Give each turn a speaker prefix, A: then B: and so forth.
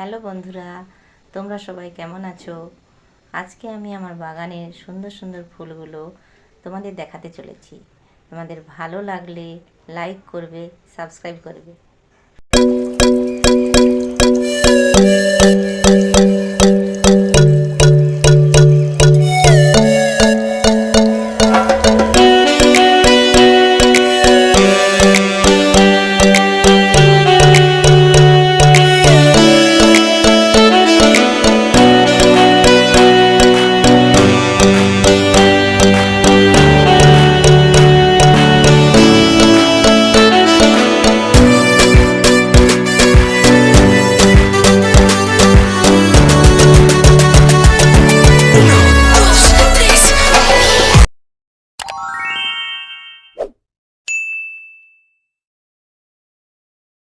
A: Hello বন্ধুরা, তোমরা সবাই কেমন আছো? আজকে আমি আমার বাগানের সুন্দর সুন্দর ফুলগুলো তোমাদের দেখাতে চলেছি। তোমাদের ভালো লাগলে লাইক করবে সাবস্ক্রাইব করবে।